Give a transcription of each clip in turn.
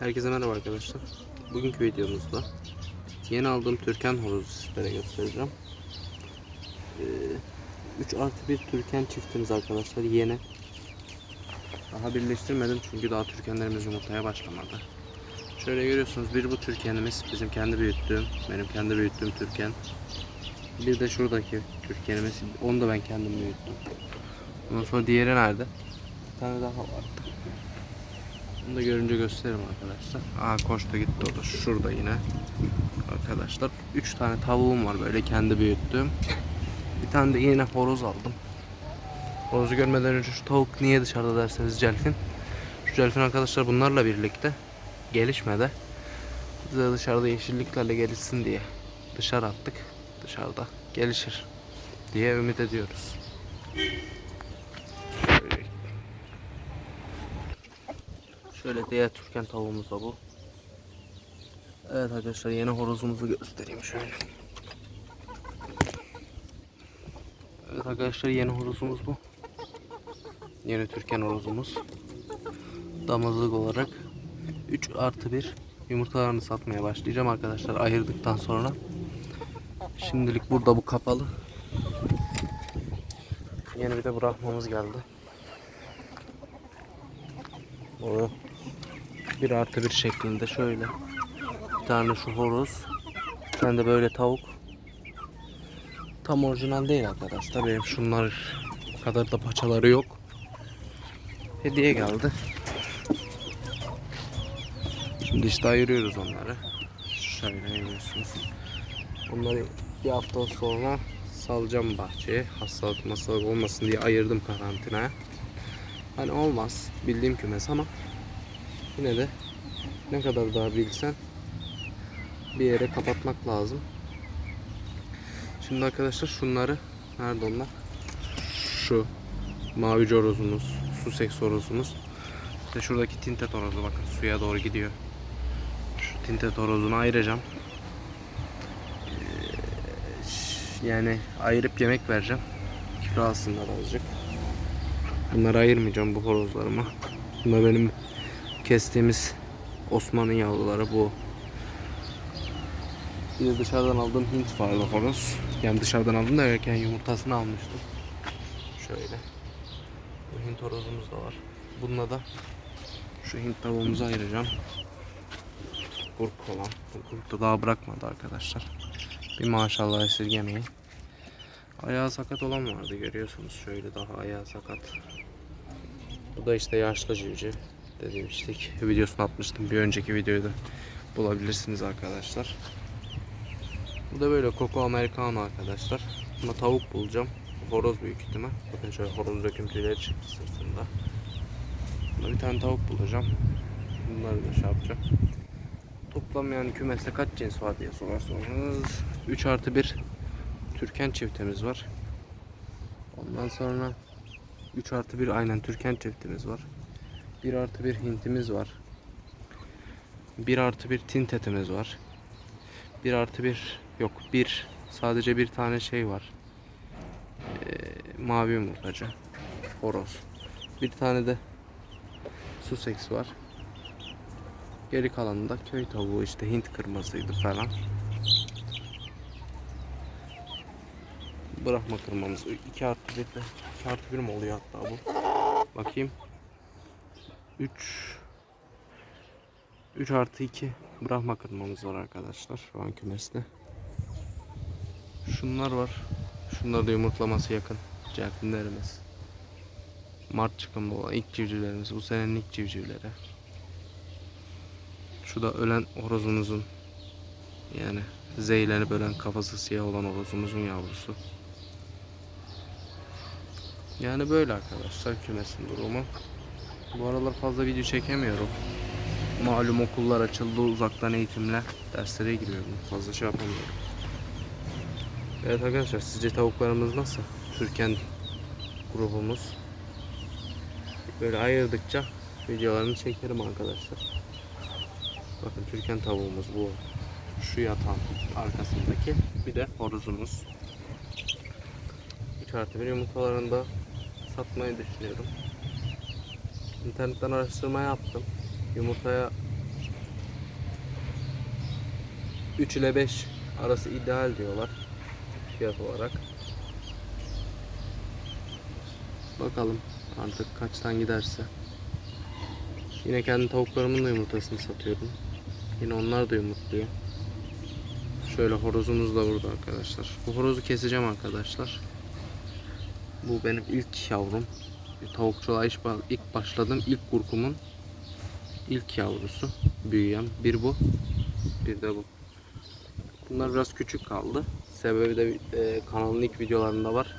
Herkese merhaba arkadaşlar. Bugünkü videomuzda yeni aldığım Türken horozu sizlere göstereceğim. Ee, 3 artı 1 Türken çiftimiz arkadaşlar yeni. Daha birleştirmedim çünkü daha Türkenlerimiz yumurtaya başlamadı. Şöyle görüyorsunuz bir bu Türkenimiz bizim kendi büyüttüğüm, benim kendi büyüttüğüm Türken. Bir de şuradaki Türkenimiz, onu da ben kendim büyüttüm. Ondan sonra diğeri nerede? Bir tane daha vardı. Bunu da görünce gösteririm arkadaşlar. Aa koştu gitti o da şurada yine. Arkadaşlar 3 tane tavuğum var böyle kendi büyüttüğüm. Bir tane de yine horoz aldım. Horozu görmeden önce şu tavuk niye dışarıda derseniz celfin. Şu celfin arkadaşlar bunlarla birlikte gelişmede. Biz de dışarıda yeşilliklerle gelişsin diye dışarı attık. Dışarıda gelişir diye ümit ediyoruz. Şöyle diğer Türken tavuğumuz da bu. Evet arkadaşlar yeni horozumuzu göstereyim şöyle. Evet arkadaşlar yeni horozumuz bu. Yeni Türken horozumuz. Damızlık olarak 3 artı 1 yumurtalarını satmaya başlayacağım arkadaşlar ayırdıktan sonra. Şimdilik burada bu kapalı. Yeni bir de bırakmamız geldi. O bir artı bir şeklinde şöyle. Bir tane şu horoz. Bir tane de böyle tavuk. Tam orijinal değil arkadaşlar. Benim şunlar kadar da paçaları yok. Hediye geldi. Şimdi işte ayırıyoruz onları. Şöyle görüyorsunuz. Onları bir hafta sonra salacağım bahçeye. Hastalık masalık olmasın diye ayırdım karantinaya. Hani olmaz bildiğim kümes ama yine de ne kadar daha bilsen bir yere kapatmak lazım. Şimdi arkadaşlar şunları nerede onlar? Şu mavi horozumuz, su seks horozumuz. İşte şuradaki tintet horozu bakın suya doğru gidiyor. Şu tintet horozunu ayıracağım. Ee, Yani ayırıp yemek vereceğim. Kilo alsınlar azıcık. Bunları ayırmayacağım bu horozlarıma. Bunlar benim kestiğimiz Osman'ın yavruları bu. Bir de dışarıdan aldığım Hint vardı horoz. Yani dışarıdan aldım da erken yumurtasını almıştım. Şöyle. Bu Hint horozumuz da var. Bununla da şu Hint tavuğumuzu ayıracağım. Kurk olan. Bu kurk da daha bırakmadı arkadaşlar. Bir maşallah esirgemeyin. Ayağı sakat olan vardı görüyorsunuz. Şöyle daha ayağı sakat. Bu da işte yaşlı civciv. Demiştik. Videosunu atmıştım. Bir önceki videoyu da bulabilirsiniz arkadaşlar. Bu da böyle Coco Americano arkadaşlar. Buna tavuk bulacağım. Horoz büyük ihtimal. Bakın şöyle horoz döküntüleri çıktı sırtında. Buna bir tane tavuk bulacağım. Bunları da şey yapacağım. Toplam yani kümeste kaç cins var diye sorarsanız 3 artı 1 Türken çiftimiz var. Ondan sonra 3 artı 1 aynen Türken çiftimiz var. 1 artı 1 Hintimiz var. 1 artı 1 Tintetimiz var. 1 artı 1 yok 1 sadece bir tane şey var. Ee, mavi yumurtacı. Horoz. Bir tane de Sussex var. Geri kalanı da köy tavuğu işte Hint kırmasıydı falan. Bırakma kırmamız. 2 artı 1 de 2 artı 1 mi oluyor hatta bu? Bakayım. 3 3 artı 2 bırakma kırmamız var arkadaşlar şu an kümeste. Şunlar var. Şunlar da yumurtlaması yakın. Celfinlerimiz. Mart çıkımlı olan ilk civcivlerimiz. Bu senenin ilk civcivleri. Şu da ölen horozumuzun yani zehirlenip ölen kafası siyah olan horozumuzun yavrusu. Yani böyle arkadaşlar kümesin durumu. Bu aralar fazla video çekemiyorum. Malum okullar açıldı uzaktan eğitimle derslere giriyorum. Fazla şey yapamıyorum. Evet arkadaşlar sizce tavuklarımız nasıl? Türken grubumuz. Böyle ayırdıkça videolarını çekerim arkadaşlar. Bakın Türken tavuğumuz bu. Şu yatağın arkasındaki. Bir de horozumuz. 3 artı bir yumurtalarını da satmayı düşünüyorum. İnternetten araştırma yaptım. Yumurtaya 3 ile 5 arası ideal diyorlar fiyat olarak. Bakalım artık kaçtan giderse. Yine kendi tavuklarımın da yumurtasını satıyorum. Yine onlar da yumurtluyor. Şöyle horozumuz da burada arkadaşlar. Bu horozu keseceğim arkadaşlar. Bu benim ilk yavrum. Tavukçuluğa ilk başladığım ilk kurkumun ilk yavrusu. Büyüyen. Bir bu. Bir de bu. Bunlar biraz küçük kaldı. Sebebi de e, kanalın ilk videolarında var.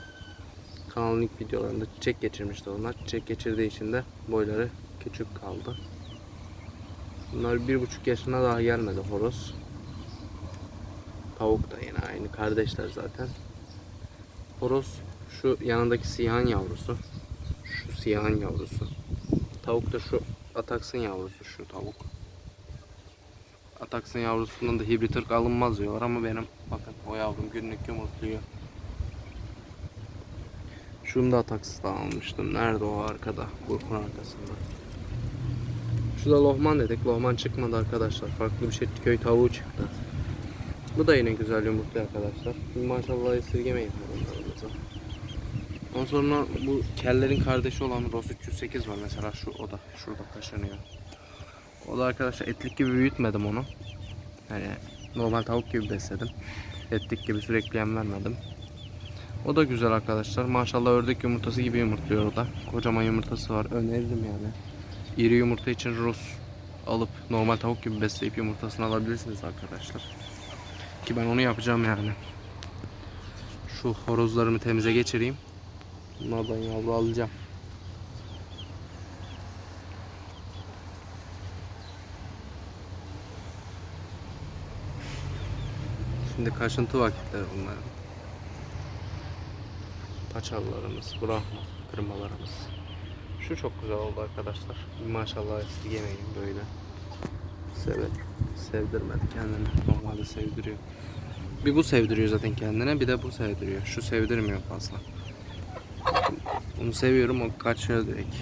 Kanalın ilk videolarında çiçek geçirmişti onlar. Çiçek geçirdiği için de boyları küçük kaldı. Bunlar bir buçuk yaşına daha gelmedi horoz. Tavuk da yine aynı kardeşler zaten. Horoz şu yanındaki siyahın yavrusu. Siyahın yavrusu. Tavuk da şu ataksın yavrusu şu tavuk. Ataksın yavrusundan da hibrit ırk alınmaz diyorlar ama benim bakın o yavrum günlük yumurtluyor. Şunu da ataksızdan almıştım. Nerede o arkada? Burkun arkasında. Şu da lohman dedik. Lohman çıkmadı arkadaşlar. Farklı bir şey köy tavuğu çıktı. Bu da yine güzel yumurtlu arkadaşlar. Maşallah esirgemeyin. Ondan sonra bu kellerin kardeşi olan Ros 308 var mesela şu o da şurada taşınıyor. O da arkadaşlar etlik gibi büyütmedim onu. Yani normal tavuk gibi besledim. Etlik gibi sürekli yem vermedim. O da güzel arkadaşlar. Maşallah ördek yumurtası gibi yumurtluyor o da. Kocaman yumurtası var. Öneririm yani. İri yumurta için Rus alıp normal tavuk gibi besleyip yumurtasını alabilirsiniz arkadaşlar. Ki ben onu yapacağım yani. Şu horozlarımı temize geçireyim. Bunlardan yavru alacağım. Şimdi kaşıntı vakitleri bunların. Paçalarımız, Brahma, kırmalarımız. Şu çok güzel oldu arkadaşlar. Maşallah esirgemeyin böyle. Sever, sevdirmedi kendini. Normalde sevdiriyor. Bir bu sevdiriyor zaten kendine, bir de bu sevdiriyor. Şu sevdirmiyor fazla. Onu seviyorum, o kaçıyor direkt.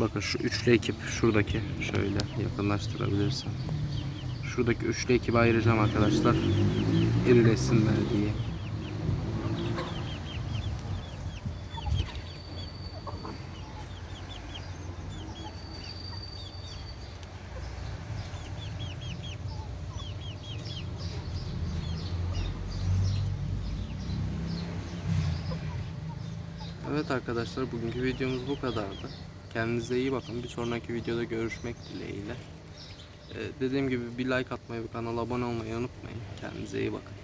Bakın şu üçlü ekip şuradaki şöyle yakınlaştırabilirsem. Şuradaki üçlü ekibi ayıracağım arkadaşlar. İrilesinler diye. Evet arkadaşlar bugünkü videomuz bu kadardı. Kendinize iyi bakın. Bir sonraki videoda görüşmek dileğiyle. Ee, dediğim gibi bir like atmayı ve kanala abone olmayı unutmayın. Kendinize iyi bakın.